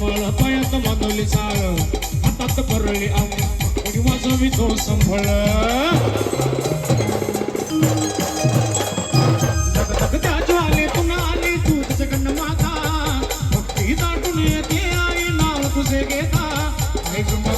मला पायात मानवली चाळ हातात भरली आणि माझा मी तो संभळ.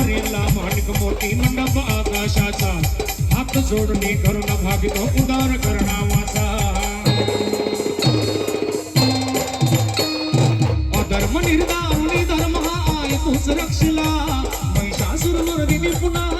वारीला मांडक मोठी मंडप आकाशाचा. हात जोडणी करून भावितो उदार करणा करणावाचा. अधर्म निर्धारुणी धर्म हा आहे तूच रक्षला. महिषासुर मुरदिनी पुन्हा